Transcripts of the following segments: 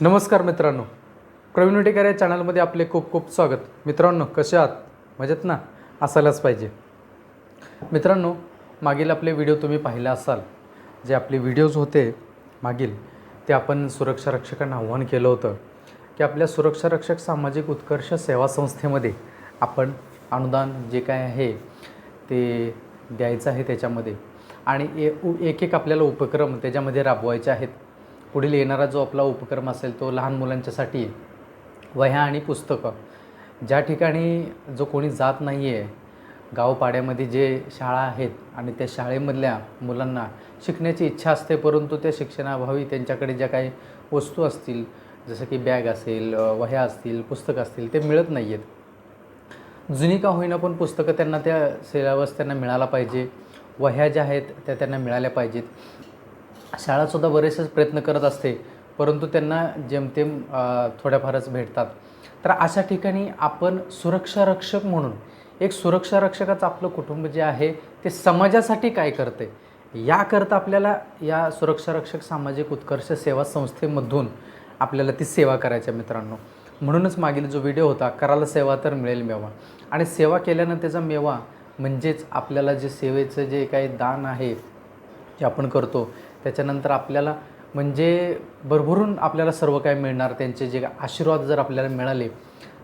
नमस्कार मित्रांनो. प्रवीण विटेकर या चॅनलमध्ये आपले खूप खूप स्वागत. मित्रांनो कसे आहात? मजेत ना? असायलाच पाहिजे. मित्रांनो मागील आपले व्हिडिओ तुम्ही पाहिले असाल जे आपले व्हिडिओज होते मागील ते आपण सुरक्षा रक्षकांना आव्हान केलं होतं की आपल्या सुरक्षा रक्षक सामाजिक उत्कर्ष सेवा संस्थेमध्ये आपण अनुदान जे काय आहे ते द्यायचं आहे त्याच्यामध्ये. आणि ए उ- एक एक आपल्याला उपक्रम त्याच्यामध्ये राबवायचे आहेत. पुढील येणारा जो आपला उपक्रम असेल तो लहान मुलांच्यासाठी वह्या आणि पुस्तकं. ज्या ठिकाणी जो कोणी जात नाही आहे गावपाड्यामध्ये जे शाळा आहेत आणि त्या शाळेमधल्या मुलांना शिकण्याची इच्छा असते परंतु त्या शिक्षणाअभावी त्यांच्याकडे ज्या काही वस्तू असतील जसं की बॅग असेल वह्या असतील पुस्तकं असतील ते मिळत नाही आहेत जुनी का होईना पण पुस्तकं त्यांना त्या सिलेबस त्यांना मिळाला पाहिजे. वह्या ज्या आहेत त्या त्यांना मिळाल्या पाहिजेत. शाळासुद्धा बरेचसेच प्रयत्न करत असते परंतु त्यांना जेमतेम थोड्याफारच भेटतात. तर अशा ठिकाणी आपण सुरक्षारक्षक म्हणून एक सुरक्षारक्षकाचं आपलं कुटुंब जे आहे ते समाजासाठी काय करते? याकरता आपल्याला या सुरक्षारक्षक सामाजिक उत्कर्ष सेवा संस्थेमधून आपल्याला ती सेवा करायची मित्रांनो. म्हणूनच मागील जो व्हिडिओ होता कराला सेवा तर मिळेल मेवा. आणि सेवा केल्यानं त्याचा मेवा म्हणजेच आपल्याला जे सेवेचं जे काही दान आहे जे आपण करतो त्याच्यानंतर आपल्याला म्हणजे भरभरून आपल्याला सर्व काय मिळणार त्यांचे जे आशीर्वाद जर आपल्याला मिळाले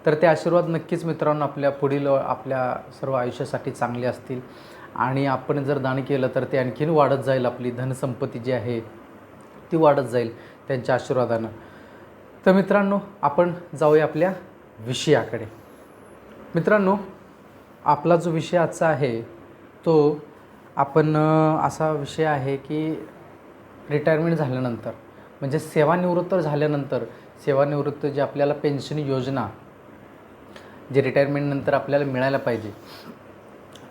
तर ते आशीर्वाद नक्कीच मित्रांनो आपल्या पुढील आपल्या सर्व आयुष्यासाठी चांगले असतील. आणि आपण जर दान केलं तर ते आणखीन वाढत जाईल. आपली धनसंपत्ती जी आहे ती वाढत जाईल त्यांच्या आशीर्वादानं. तर मित्रांनो आपण जाऊया आपल्या विषयाकडे. मित्रांनो आपला जो विषय आजचा आहे तो आपण असा विषय आहे की रिटायरमेंट झाल्यानंतर म्हणजे सेवानिवृत्त झाल्यानंतर सेवानिवृत्त जे आपल्याला पेन्शन योजना जे रिटायरमेंटनंतर आपल्याला मिळायला पाहिजे.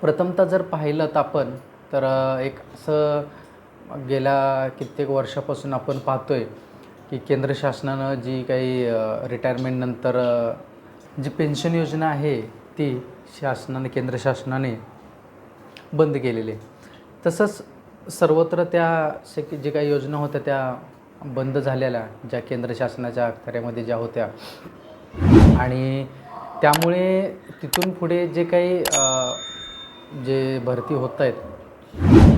प्रथमतः जर पाहिलं तर आपण तर एक असं गेल्या कित्येक वर्षापासून आपण पाहतो आहे की केंद्र शासनानं जी काही रिटायरमेंटनंतर जी पेन्शन योजना आहे ती शासनाने केंद्र शासनाने बंद केलेली आहे. तसंच सर्वत्र त्या से जे काही योजना होत्या त्या बंद झालेल्या ज्या केंद्र शासनाच्या अखत्याऱ्यामध्ये ज्या होत्या. आणि त्यामुळे तिथून पुढे जे काही जे भरती होत आहेत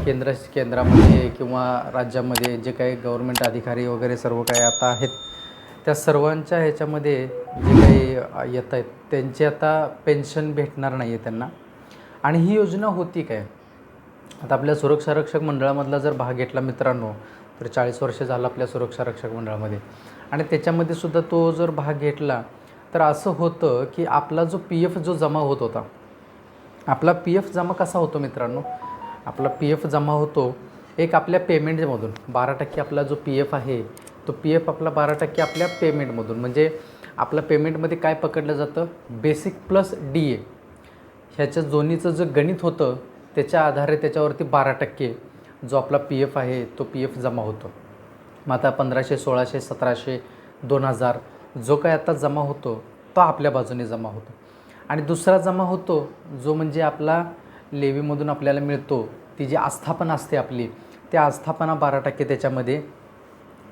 केंद्र केंद्रामध्ये किंवा राज्यामध्ये जे काही गव्हर्मेंट अधिकारी वगैरे सर्व काही आता आहेत त्या सर्वांच्या ह्याच्यामध्ये जे काही येत आहेत त्यांची आता पेन्शन भेटणार नाही आहे त्यांना. आणि ही योजना होती काय? आता आपल्या सुरक्षा रक्षक मंडळामधला जर भाग घेतला मित्रांनो तर चाळीस वर्ष झालं आपल्या सुरक्षा रक्षक मंडळामध्ये. आणि त्याच्यामध्ये सुद्धा तो जर भाग घेतला तर असं होतं की आपला जो पी एफ जो जमा होत होता आपला पी एफ जमा कसा होतो मित्रांनो? आपला पी एफ जमा होतो एक आपल्या पेमेंटमधून बारा टक्के आपला जो पी एफ आहे तो पी एफ आपला बारा टक्के आपल्या पेमेंटमधून म्हणजे आपल्या पेमेंटमध्ये काय पकडलं जातं? बेसिक प्लस डी ए ह्याच्या जोनीचं जे गणित होतं त्याच्या आधारे त्याच्यावरती बारा टक्के जो आपला पी एफ आहे तो पी एफ जमा होतो. मग आता पंधराशे सोळाशे सतराशे दोन हजार जो काय आता जमा होतो तो आपल्या बाजूने जमा होतो. आणि दुसरा जमा होतो जो म्हणजे आपला लेवीमधून आपल्याला मिळतो ती जी आस्थापना असते आपली त्या आस्थापना बारा टक्के त्याच्यामध्ये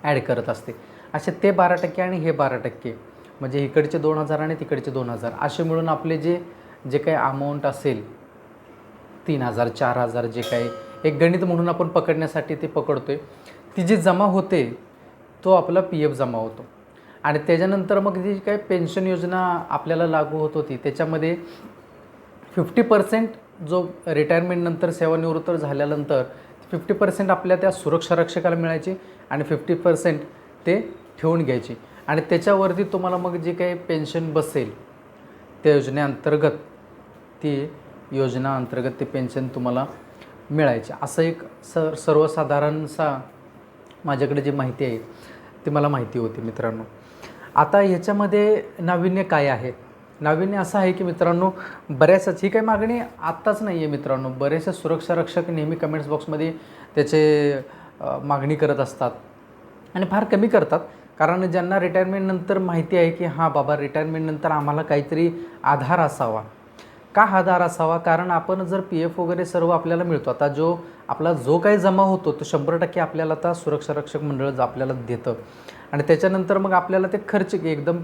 ॲड करत असते. असे ते बारा टक्के आणि हे बारा टक्के म्हणजे इकडचे दोन हजार आणि तिकडचे दोन हजार असे मिळून आपले जे जे काही अमाऊंट असेल तीन हजार चार हजार जे काही एक गणित म्हणून आपण पकडण्यासाठी ते पकडतो आहे ती जी जमा होते तो आपला पी एफ जमा होतो. आणि त्याच्यानंतर मग जी काही पेन्शन योजना आपल्याला लागू होत होती त्याच्यामध्ये फिफ्टी पर्सेंट जो रिटायरमेंटनंतर सेवानिवृत्त झाल्यानंतर फिफ्टी पर्सेंट आपल्या त्या सुरक्षा रक्षकाला मिळायची आणि फिफ्टी पर्सेंट ते ठेवून घ्यायची. आणि त्याच्यावरती तुम्हाला मग जे काही पेन्शन बसेल त्या योजनेअंतर्गत ती योजना अंतर्गत ते पेन्शन तुम्हाला मिळायचे. असं एक सर सर्वसाधारणसा माझ्याकडे जी माहिती आहे ती मला माहिती होती मित्रांनो. आता ह्याच्यामध्ये नाविन्य काय आहे? नाविन्य असं आहे की मित्रांनो बऱ्याचशाच ही काही मागणी आत्ताच नाही आहे मित्रांनो. बरेचसे सुरक्षा रक्षक नेहमी कमेंट्स बॉक्समध्ये त्याचे मागणी करत असतात. आणि फार कमी करतात. कारण ज्यांना रिटायरमेंटनंतर माहिती आहे की हां बाबा रिटायरमेंटनंतर आम्हाला काहीतरी आधार असावा. का हा दार असावा? कारण आपण जर पी एफ वगैरे सर्व आपल्याला मिळतो आता जो आपला जो काही जमा होतो तो शंभर टक्के आपल्याला आता सुरक्षा रक्षक मंडळ आपल्याला देतं. आणि त्याच्यानंतर मग आपल्याला ते खर्च एकदम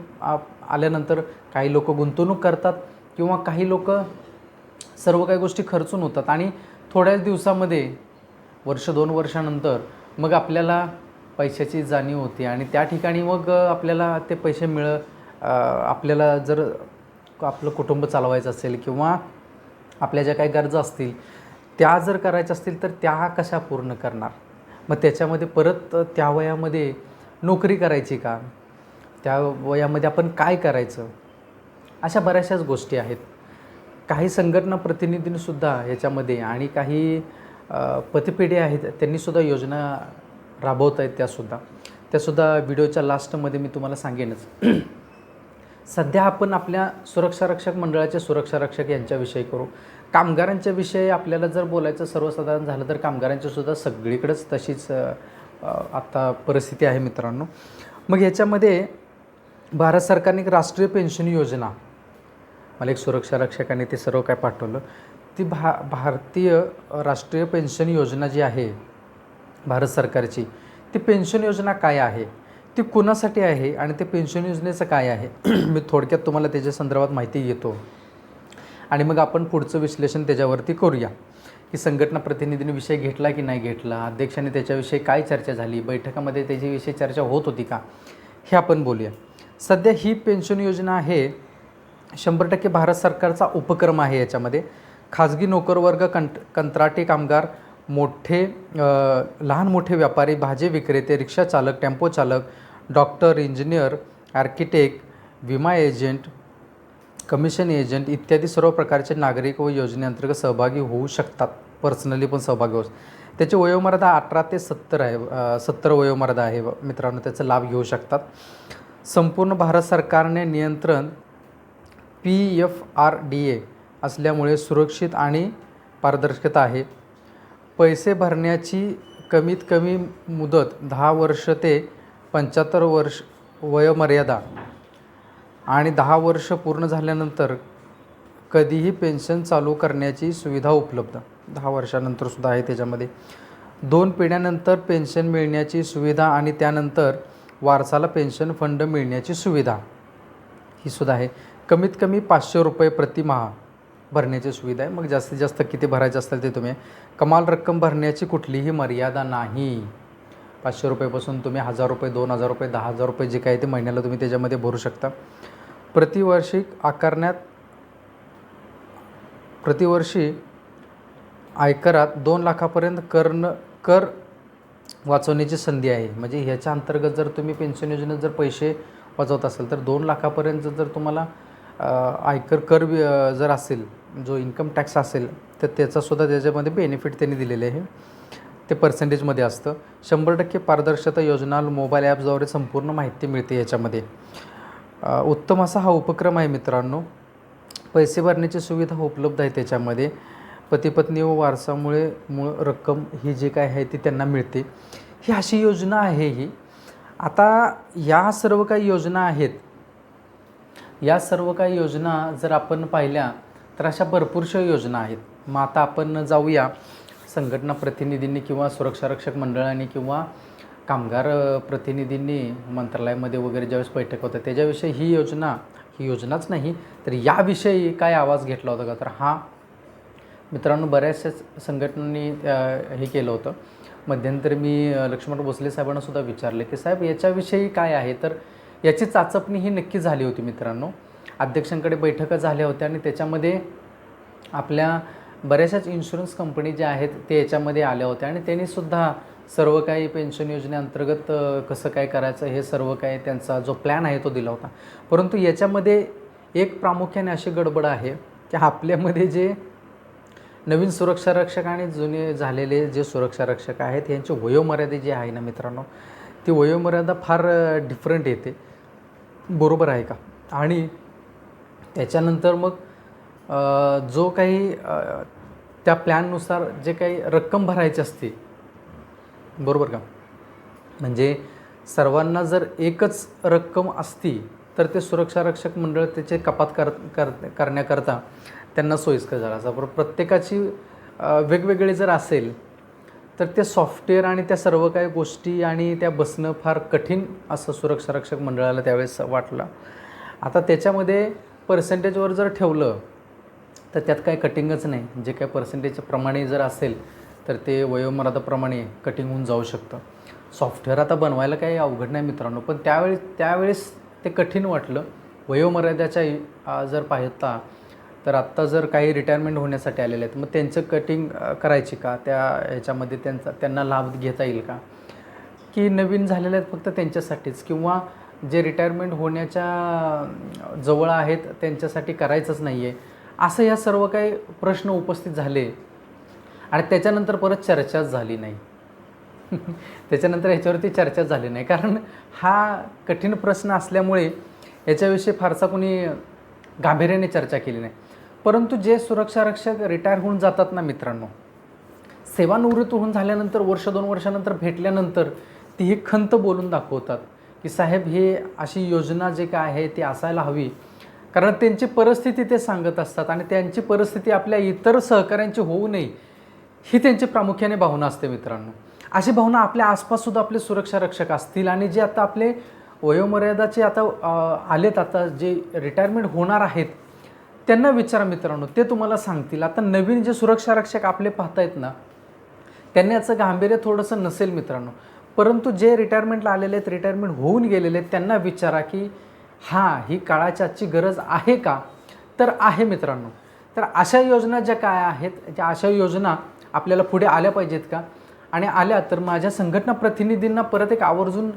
आल्यानंतर काही लोक गुंतवणूक करतात किंवा काही लोक सर्व काही गोष्टी खर्चून होतात. आणि थोड्याच दिवसामध्ये वर्ष दोन वर्षानंतर मग आपल्याला पैशाची जाणीव होते आणि त्या ठिकाणी मग आपल्याला ते पैसे मिळ आपल्याला जर आपलं कुटुंब चालवायचं असेल किंवा आपल्या ज्या काही गरजा असतील त्या जर करायच्या असतील तर त्या कशा पूर्ण करणार? मग त्याच्यामध्ये परत त्या वयामध्ये नोकरी करायची का? त्या वयामध्ये आपण काय करायचं? अशा बऱ्याचशाच गोष्टी आहेत. काही संघटना प्रतिनिधींनीसुद्धा ह्याच्यामध्ये आणि काही अ, पतपेढी आहेत त्यांनीसुद्धा योजना राबवत आहेत त्यासुद्धा त्यासुद्धा व्हिडिओच्या लास्टमध्ये मी तुम्हाला सांगेनच. सध्या आपण आपल्या सुरक्षा रक्षक मंडळाचे सुरक्षा रक्षक यांच्याविषयी करू. कामगारांच्या विषयी आपल्याला जर बोलायचं सर्वसाधारण झालं तर कामगारांची सुद्धा सगळीकडेच तशीच आता परिस्थिती आहे मित्रांनो. मग याच्यामध्ये भारत सरकारने एक राष्ट्रीय पेन्शन योजना मला एक सुरक्षा रक्षकाने ते सर्व काय पाठवलं ती भा भारतीय राष्ट्रीय पेन्शन योजना जी आहे भारत सरकारची ती पेन्शन योजना काय आहे? ती कुणासाठी आहे आणि ते पेन्शन योजनेचं काय आहे? मी थोडक्यात तुम्हाला त्याच्या संदर्भात माहिती घेतो. आणि मग आपण पुढचं विश्लेषण त्याच्यावरती करूया. की संघटना प्रतिनिधीने विषय घेतला की नाही घेतला? अध्यक्षाने त्याच्याविषयी काय चर्चा झाली? बैठकामध्ये त्याच्याविषयी चर्चा होत होती का? हे आपण बोलूया. सध्या ही पेन्शन योजना आहे शंभर टक्के भारत सरकारचा उपक्रम आहे याच्यामध्ये. खाजगी नोकरवर्ग कंट कंत्राटी कामगार मोठे लहान मोठे व्यापारी भाजी विक्रेते रिक्षा चालक टेम्पो चालक डॉक्टर इंजिनियर आर्किटेक्ट विमा एजंट कमिशन एजंट इत्यादी सर्व प्रकारचे नागरिक व योजनेअंतर्गत सहभागी होऊ शकतात. पर्सनली पण सहभागी होऊ त्याची वयोमर्यादा अठरा ते सत्तर आहे सत्तर वयोमर्यादा आहे मित्रांनो त्याचा लाभ घेऊ शकतात. संपूर्ण भारत सरकारने नियंत्रण P F R D A असल्यामुळे सुरक्षित आणि पारदर्शकता आहे. पैसे भरण्याची कमीत कमी मुदत दहा वर्ष ते पंच्याहत्तर वर्ष वयोमर्यादा आणि दहा वर्ष पूर्ण झाल्यानंतर कधीही पेन्शन चालू करण्याची सुविधा उपलब्ध. दहा वर्षानंतर सुद्धा आहे त्याच्यामध्ये. दोन पिढ्यानंतर पेन्शन मिळण्याची सुविधा आणि त्यानंतर वारसाला पेन्शन फंड मिळण्याची सुविधा. ही सुद्धा आहे. कमीत कमी पाचशे रुपये प्रतिमाहा भरण्याची सुविधा आहे. मग जास्तीत जास्त किती भरायचे असतील ते तुम्ही. कमाल रक्कम भरण्याची कुठलीही मर्यादा नाही. पाचशे रुपयेपासून तुम्ही हजार रुपये दोन हजार रुपये दहा हजार रुपये जे काय ते महिन्याला तुम्ही त्याच्यामध्ये भरू शकता. प्रतिवार्षिक आकारण्यात प्रतिवर्षी आयकरात दोन लाखापर्यंत कर न कर वाचवण्याची संधी आहे. म्हणजे ह्याच्या अंतर्गत जर तुम्ही पेन्शन योजनेत जर पैसे वाचवत असाल तर दोन लाखापर्यंत जर तुम्हाला आयकर कर जर असेल जो इन्कम टॅक्स असेल तर त्याचासुद्धा त्याच्यामध्ये बेनिफिट त्यांनी दिलेले आहे. ते पर्सेंटेजमध्ये असतं. शंभर टक्के पारदर्शकता योजना मोबाईल ॲप्सद्वारे संपूर्ण माहिती मिळते याच्यामध्ये. उत्तम असा हा उपक्रम आहे मित्रांनो. पैसे भरण्याची सुविधा उपलब्ध आहे त्याच्यामध्ये. पतीपत्नी व वारसामुळे मूळ रक्कम ही जी काय आहे ती त्यांना मिळते. ही अशी योजना आहे ही. आता या सर्व काही योजना आहेत या सर्व काही योजना जर आपण पाहिल्या तर अशा भरपूरशा योजना आहेत. मग आता आपण जाऊया संघटना प्रतिनिधींनी किंवा सुरक्षा रक्षक मंडळाने किंवा कामगार प्रतिनिधींनी मंत्रालयामध्ये वगैरे ज्यावेळेस बैठक होत्या त्याच्याविषयी ही योजना ही योजनाच नाही तर याविषयी काय आवाज घेतला होता का? तर हा मित्रांनो बऱ्याचशाच संघटनांनी हे केलं होतं. मध्यंतरी मी लक्ष्मण भोसले साहेबांना सुद्धा विचारले की साहेब याच्याविषयी काय आहे? तर याची चाचपणी ही नक्की झाली होती मित्रांनो. अध्यक्षांकडे बैठका झाल्या होत्या आणि त्याच्यामध्ये आपल्या बऱ्याचशाच इन्शुरन्स कंपनी ज्या आहेत ते याच्यामध्ये आल्या होत्या आणि त्यांनी सुद्धा सर्व काही पेन्शन योजनेअंतर्गत कसं काय करायचं हे सर्व काय त्यांचा जो प्लॅन आहे तो दिला होता. परंतु याच्यामध्ये एक प्रामुख्याने अशी गडबड आहे की आपल्यामध्ये जे नवीन सुरक्षा रक्षक आणि जुने झालेले जे सुरक्षा रक्षक आहेत यांची वयोमर्यादा जी आहे ना मित्रांनो ती वयोमर्यादा फार डिफरंट येते. बरोबर आहे का? आणि त्याच्यानंतर मग जो काही त्या प्लॅननुसार जे काही रक्कम भरायची असते बरोबर का? म्हणजे सर्वांना जर एकच रक्कम असती तर ते सुरक्षा रक्षक मंडळ त्याचे कपात कर कर करण्याकरता त्यांना सोयीस्कर झाला असा प्रत्येकाची वेगवेगळे जर असेल तर ते सॉफ्टवेअर आणि त्या सर्व काही गोष्टी आणि त्या बसणं फार कठीण असं सुरक्षा रक्षक मंडळाला त्यावेळेस वाटलं. आता त्याच्यामध्ये पर्सेंटेजवर जर ठेवलं तर त्यात काही कटिंगच नाही. जे काही पर्सेंटेजप्रमाणे जर असेल तर ते वयोमर्यादाप्रमाणे कटिंग होऊन जाऊ शकतं. सॉफ्टवेअर आता बनवायला काही अवघड नाही मित्रांनो पण त्यावेळी त्यावेळेस ते कठीण वाटलं. वयोमर्यादाच्या जर पाहता तर आत्ता जर काही रिटायरमेंट होण्यासाठी आलेले आहेत मग त्यांचं कटिंग करायची का? त्या ह्याच्यामध्ये त्यांचा त्यांना लाभ घेता येईल का? की नवीन झालेले आहेत फक्त त्यांच्यासाठीच? किंवा जे रिटायरमेंट होण्याच्या जवळ आहेत त्यांच्यासाठी करायचंच नाही आहे असं या सर्व काही प्रश्न उपस्थित झाले. आणि त्याच्यानंतर परत चर्चाच झाली नाही. त्याच्यानंतर ह्याच्यावरती चर्चा झाली नाही. कारण हा कठीण प्रश्न असल्यामुळे याच्याविषयी फारसा कोणी गांभीर्याने चर्चा केली नाही. परंतु जे सुरक्षा रक्षक रिटायर होऊन जातात ना मित्रांनो सेवानिवृत्त होऊन झाल्यानंतर वर्ष दोन वर्षानंतर भेटल्यानंतर ती ही खंत बोलून दाखवतात की साहेब हे अशी योजना जे काय आहे ती असायला हवी. कारण त्यांची परिस्थिती ते सांगत असतात आणि त्यांची परिस्थिती आपल्या इतर सहकाऱ्यांची होऊ नये ही त्यांची प्रामुख्याने भावना असते मित्रांनो. अशी भावना आपल्या आसपाससुद्धा आपले सुरक्षा रक्षक असतील आणि जे आता आपले वयोमर्यादाचे आता आलेत आता जे रिटायरमेंट होणार आहेत त्यांना विचारा मित्रांनो ते तुम्हाला सांगतील. आता नवीन जे सुरक्षा रक्षक आपले पाहतायत ना त्यांनी याचं गांभीर्य थोडंसं नसेल मित्रांनो. परंतु जे रिटायरमेंटला आलेले आहेत रिटायरमेंट होऊन गेलेले आहेत त्यांना विचारा की हां ही काळाची आजची गरज आहे का? तर आहे मित्रांनो. तर अशा योजना ज्या काय आहेत त्या अशा योजना आपल्याला पुढे आल्या पाहिजेत का? आणि आल्या तर माझ्या संघटना प्रतिनिधींना परत एक आवर्जून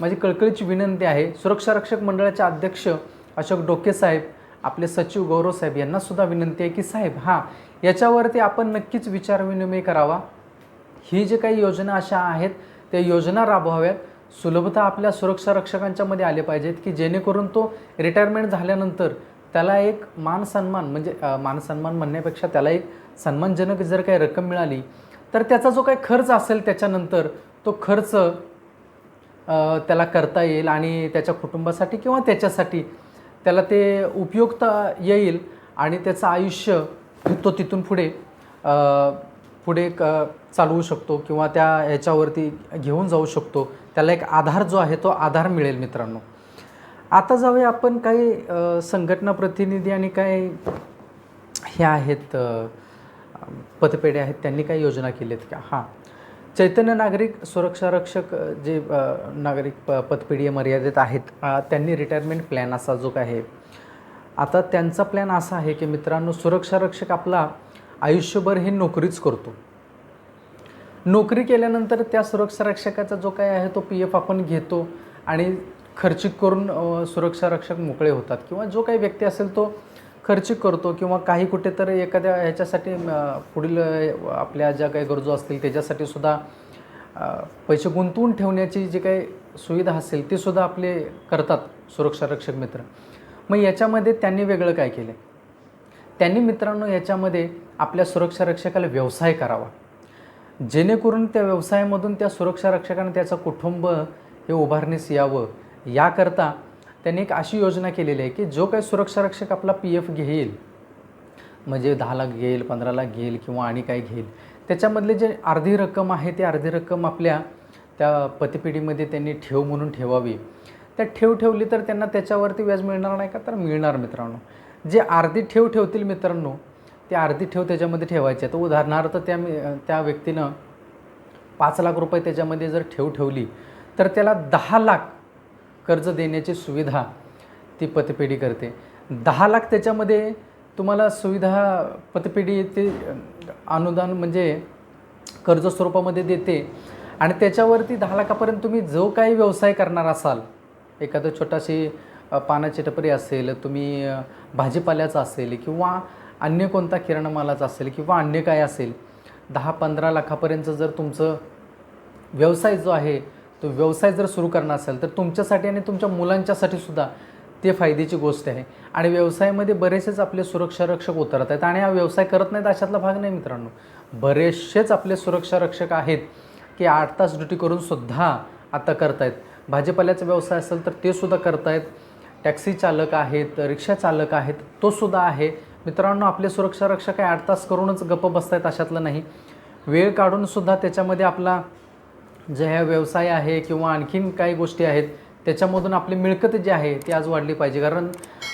माझी कळकळीची विनंती आहे. सुरक्षा रक्षक मंडळाचे अध्यक्ष अशोक डोके साहेब आपले सचिव गौरव साहेब यांना सुद्धा विनंती आहे की साहेब हां याच्यावरती आपण नक्कीच विचारविनिमय करावा. ही जे काही योजना अशा आहेत त्या योजना राबवाव्यात. सुलभता आपल्या सुरक्षा रक्षकांच्यामध्ये आले पाहिजेत की जेणेकरून तो रिटायरमेंट झाल्यानंतर त्याला एक मान सन्मान म्हणजे मान सन्मान म्हणण्यापेक्षा त्याला एक सन्मानजनक जर काही रक्कम मिळाली तर त्याचा जो काही खर्च असेल त्याच्यानंतर तो खर्च त्याला करता येईल आणि त्याच्या कुटुंबासाठी किंवा त्याच्यासाठी त्याला ते उपयुक्त येईल आणि त्याचं आयुष्य तो तिथून पुढे पुढे क चालवू शकतो किंवा त्या ह्याच्यावरती घेऊन जाऊ शकतो. त्याला एक आधार जो आहे तो आधार मिळेल मित्रांनो. आता जाऊया आपण काही संघटना प्रतिनिधी आणि काही हे आहेत पतपेढे आहेत त्यांनी काही योजना केल्यात का? हां. चैतन्य नागरिक सुरक्षा रक्षक जे नागरिक प पतपिढी मर्यादित आहेत त्यांनी रिटायरमेंट प्लॅन असा जो काय आहे. आता त्यांचा प्लॅन असा आहे की मित्रांनो सुरक्षा रक्षक आपला आयुष्यभर हे नोकरीच करतो. नोकरी केल्यानंतर त्या सुरक्षा रक्षकाचा जो काय आहे तो पी एफ आपण घेतो आणि खर्चिक करून सुरक्षा रक्षक मोकळे होतात. किंवा जो काही व्यक्ती असेल तो खर्चिक करतो किंवा काही कुठे तर एखाद्या ह्याच्यासाठी पुढील आपल्या ज्या काही गरजू असतील त्याच्यासाठी सुद्धा पैसे गुंतवून ठेवण्याची जी काही सुविधा असेल ती सुद्धा आपले करतात सुरक्षा रक्षक मित्र. मग याच्यामध्ये त्यांनी वेगळं काय केलं त्यांनी मित्रांनो याच्यामध्ये आपल्या सुरक्षा रक्षकाला व्यवसाय करावा. जेणेकरून त्या व्यवसायामधून त्या सुरक्षा रक्षकाने त्याचं कुटुंब हे उभारण्यास यावं. याकरता त्यांनी एक अशी योजना केलेली आहे की जो काही सुरक्षा रक्षक आपला पी एफ घेईल म्हणजे दहा लाख घेईल पंधरा लाख घेईल किंवा आणि काय घेईल त्याच्यामधले जे अर्धी रक्कम आहे ती अर्धी रक्कम आपल्या त्या पतपिढीमध्ये त्यांनी ठेव म्हणून ठेवावी. त्या ठेव ठेवली तर त्यांना त्याच्यावरती व्याज मिळणार नाही का? तर मिळणार मित्रांनो. जे अर्धी ठेव ठेवतील मित्रांनो ते अर्धी ठेव त्याच्यामध्ये ठेवायचे तर उदाहरणार्थ त्या त्या व्यक्तीनं पाच लाख रुपये त्याच्यामध्ये जर ठेव ठेवली तर त्याला दहा लाख कर्ज देण्याची सुविधा ती पतपेढी करते. दहा लाख त्याच्यामध्ये तुम्हाला सुविधा पतपेढी ते अनुदान म्हणजे कर्ज स्वरूपामध्ये देते आणि त्याच्यावरती दहा लाखापर्यंत तुम्ही जो काही व्यवसाय करणार असाल एखादं छोटाशी पानाची टपरी असेल तुम्ही भाजीपाल्याचा असेल किंवा अन्य कोणता किराणा मालाचा असेल किंवा अन्य काय असेल दहा पंधरा लाखापर्यंत जर तुमचं व्यवसाय जो आहे तो व्यवसाय जर सुरू करणार असेल तर तुमच्यासाठी आणि तुमच्या मुलांच्यासाठी सुद्धा ते फायद्याची गोष्ट आहे. आणि व्यवसायामध्ये बरेचसेच आपले सुरक्षा रक्षक उतरत आहेत आणि हा व्यवसाय करत नाहीत अशातला भाग नाही मित्रांनो. बरेचसेच आपले सुरक्षा रक्षक आहेत की आठ तास ड्युटी करून सुद्धा आता करतायत. भाजीपाल्याचा व्यवसाय असेल तर ते सुद्धा करतायत. टॅक्सी चालक आहेत रिक्षा चालक आहेत तो सुद्धा आहे. मित्रांनो आपले सुरक्षा रक्षक आठ तास करूनच गप्प बसतायत अशातलं नाही. वेळ काढूनसुद्धा त्याच्यामध्ये आपला जे ह्या व्यवसाय आहे किंवा आणखीन काही गोष्टी आहेत त्याच्यामधून आपली मिळकत जी आहे ती आज वाढली पाहिजे. कारण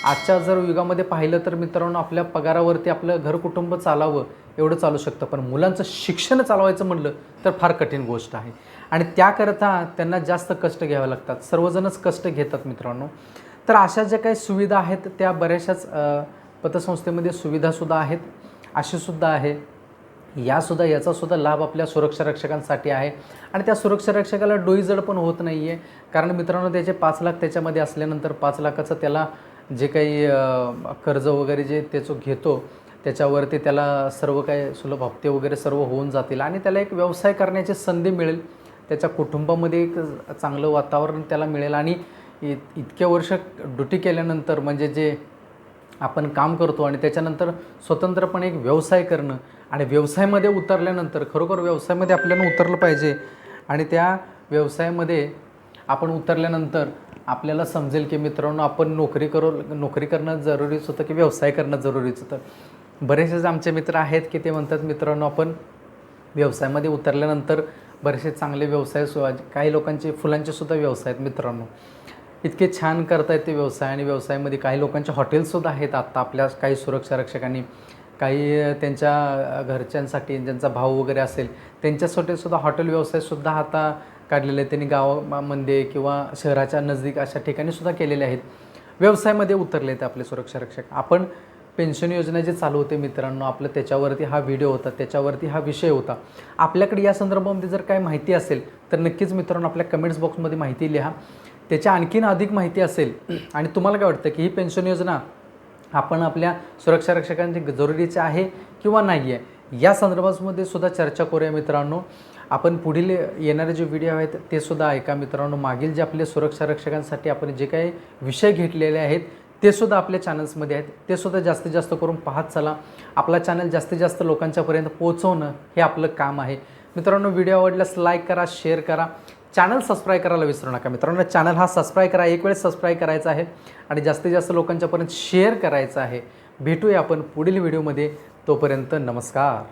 आजच्या जर युगामध्ये पाहिलं तर मित्रांनो आपल्या पगारावरती आपलं घर कुटुंब चालावं एवढं चालू शकतं. पण मुलांचं शिक्षण चालवायचं म्हणलं तर फार कठीण गोष्ट आहे. आणि त्याकरता त्यांना जास्त कष्ट घ्यावे लागतात. सर्वजणच कष्ट घेतात मित्रांनो. तर अशा ज्या काही सुविधा आहेत त्या बऱ्याचशाच पतसंस्थेमध्ये सुविधासुद्धा आहेत. अशीसुद्धा आहे. यासुद्धा याचासुद्धा लाभ आपल्या सुरक्षा रक्षकांसाठी आहे. आणि त्या सुरक्षा रक्षकाला डोईजड पण होत नाही आहे कारण मित्रांनो त्याचे पाच लाख त्याच्यामध्ये असल्यानंतर पाच लाखाचं त्याला जे काही कर्ज वगैरे जे त्याचं घेतो त्याच्यावरती त्याला सर्व काही सुलभ हप्ते वगैरे सर्व होऊन जातील. आणि त्याला एक व्यवसाय करण्याची संधी मिळेल. त्याच्या कुटुंबामध्ये एक चांगलं वातावरण त्याला मिळेल. आणि इत इतक्या वर्ष ड्युटी केल्यानंतर म्हणजे जे आपण काम करतो आणि त्याच्यानंतर स्वतंत्रपणे एक व्यवसाय करणं आणि व्यवसायामध्ये उतरल्यानंतर खरोखर व्यवसायामध्ये आपल्याला उतरलं पाहिजे आणि त्या व्यवसायामध्ये आपण उतरल्यानंतर आपल्याला समजेल की मित्रांनो आपण नोकरी करू नोकरी करणं जरुरीच होतं की व्यवसाय करणं जरुरीच होतं. बरेचसेच आमचे मित्र आहेत की ते म्हणतात मित्रांनो आपण व्यवसायामध्ये उतरल्यानंतर बरेचसे चांगले व्यवसाय सु काही लोकांचे फुलांचे सुद्धा व्यवसाय आहेत मित्रांनो. इतके छान करता ते व्यवसाय आणि व्यवसायामध्ये काही लोकांचे हॉटेल्ससुद्धा आहेत. आत्ता आपल्या काही सुरक्षा रक्षकांनी काही त्यांच्या घरच्यांसाठी ज्यांचा भाऊ वगैरे असेल त्यांच्यासाठी सुद्धा हॉटेल व्यवसायसुद्धा आता काढलेले आहेत. त्यांनी गावामध्ये किंवा शहराच्या नजदीक अशा ठिकाणी सुद्धा केलेले आहेत. व्यवसायामध्ये उतरले आहेत आपले सुरक्षा रक्षक. आपण पेन्शन योजना जे चालू होते मित्रांनो आपलं त्याच्यावरती हा व्हिडिओ होता त्याच्यावरती हा विषय होता. आपल्याकडे या संदर्भामध्ये जर काही माहिती असेल तर नक्कीच मित्रांनो आपल्या कमेंट्स बॉक्समध्ये माहिती लिहा. त्याच्या आणखीन अधिक माहिती असेल आणि तुम्हाला काय वाटतं की ही पेन्शन योजना आपण आपल्या सुरक्षा रक्षकांची जरुरीची आहे किंवा नाही आहे? या संदर्भामध्ये सुद्धा चर्चा करूया मित्रांनो. आपण पुढील येणारे जे व्हिडिओ आहेत ते सुद्धा ऐका मित्रांनो. मागील जे आपले सुरक्षा रक्षकांसाठी आपण जे काही विषय घेतलेले आहेत ते सुद्धा आपल्या चॅनल्समध्ये आहेत. ते सुद्धा जास्तीत जास्त करून पाहत चला. आपला चॅनल जास्तीत जास्त लोकांच्यापर्यंत पोहोचवणं हे आपलं काम आहे. मित्रांनो व्हिडिओ आवडल्यास लाईक करा शेअर करा. चॅनल सबस्क्राईब करायला विसरू नका मित्रांनो. चॅनल हा सबस्क्राईब करा एक वेळेस सबस्क्राईब करायचा आहे आणि जास्तीत जास्त लोकांच्यापर्यंत शेअर करायचं आहे. भेटूया आपण पुढील व्हिडिओमध्ये. तोपर्यंत नमस्कार.